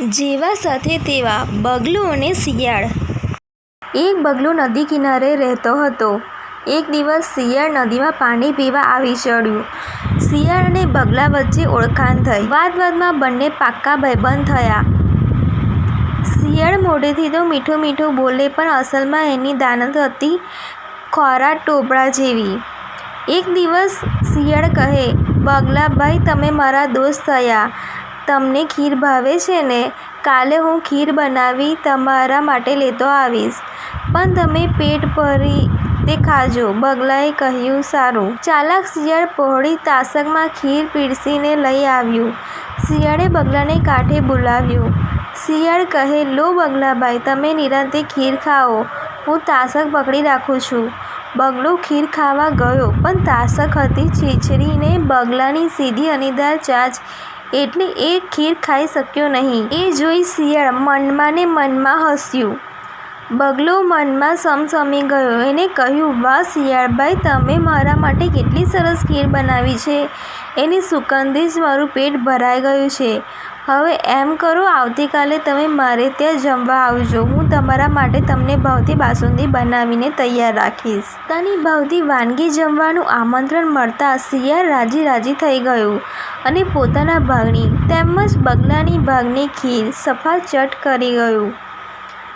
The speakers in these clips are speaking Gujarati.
જેવા સાથે તેવા બગલું અને શિયાળ. એક બગલો નદી કિનારે રહેતો હતો. એક દિવસ શિયાળ નદીમાં પાણી પીવા આવી ચડ્યું. શિયાળ અને બગલા વચ્ચે ઓળખાણ થઈ. વાત વાતમાં બંને પાક્કા ભાઈબંધ થયા. શિયાળ મોઢેથી તો મીઠું મીઠું બોલે પણ અસલમાં એની દાનત હતી ખોરા ટોપરા જેવી. એક દિવસ શિયાળ કહે, બગલાભાઈ, તમે મારા દોસ્ત થયા. તમને ખીર ભાવે છે ને, કાલે હું ખીર બનાવી તમારા માટે લેતો આવીશ. પણ તમે પેટ ભરી તે ખાજો, બગલાએ કહ્યું સારું. ચાલાક શિયાળ પહોળી તાસકમાં ખીર પીરસીને લઈ આવ્યું. શિયાળે બગલાને કાંઠે બોલાવ્યું. શિયાળ કહે, લો બગલાભાઈ, તમે નિરાંતે ખીર ખાઓ. હું તાસક પકડી રાખું છું. બગલો ખીર ખાવા ગયો, પણ તાસક હતી છીછરીને બગલાની સીધી અણીદાર ચાંચ એટલે એ ખીર ખાઈ શક્યો નહીં. એ જોઈ શિયાળ મનમાં ને મનમાં હસ્યું. બગલો મનમાં સમસમી ગયો. એને કહ્યું, વાહ શિયાળભાઈ, તમે મારા માટે કેટલી સરસ ખીર બનાવી છે. એની સુગંધથી જ મારું પેટ ભરાઈ ગયું છે. હવે એમ કરો, આવતીકાલે તમે મારે ત્યાં જમવા આવજો. હું તમારા માટે તમને ભાવતી બાસુંદી બનાવીને તૈયાર રાખીશ. તાની ભાવતી વાનગી જમવાનું આમંત્રણ મળતા શિયાળ રાજી રાજી થઈ ગયું અને પોતાના ભાગની તેમજ બગલાની ભાગની ખીર સફાચટ કરી ગયું.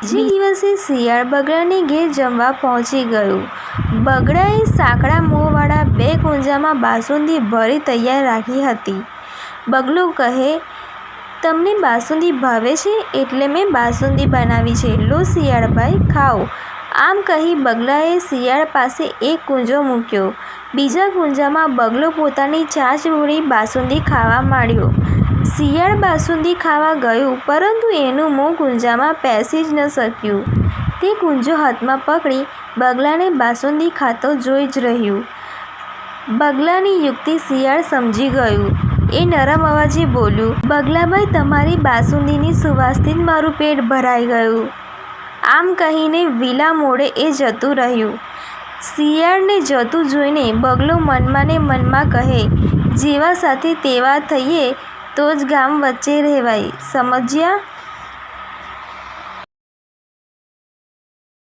જે દિવસે શિયાળ બગડાની ઘેર જમવા પહોંચી ગયું. બગડાએ સાંકડા મોંવાળા બે કુંજામાં બાસુંદી ભરી તૈયાર રાખી હતી. બગલું કહે, તમને બાસુંદી ભાવે છે? એટલે મેં બાસુંદી બનાવી છે. લો શિયાળભાઈ, ખાઓ. આમ કહી બગલાએ શિયાળ પાસે એક કુંજો મૂક્યો. બીજા કુંજામાં બગલો પોતાની ચાંચ વળી બાસુંદી ખાવા માંડ્યો. શિયાળ બાસુંદી ખાવા ગયું, પરંતુ એનું મોં કુંજામાં પેસી જ ન શક્યું. તે કુંજો હાથમાં પકડી બગલાને બાસુંદી ખાતો જોઈ જ રહ્યું. બગલાની યુક્તિ શિયાળ સમજી ગયું. એ નરમ અવાજે બોલ્યું, બગલાભાઈ, તમારી બાસુંદીની સુવાસથી જ મારું પેટ ભરાઈ ગયું. આમ કહીને વિલા મોડે એ જતું રહ્યું. શિયાળને જતું જોઈને બગલો મનમાં ને મનમાં કહે, જેવા સાથે તેવા થઈએ તો જ ગામ વચ્ચે રહેવાય, સમજ્યા?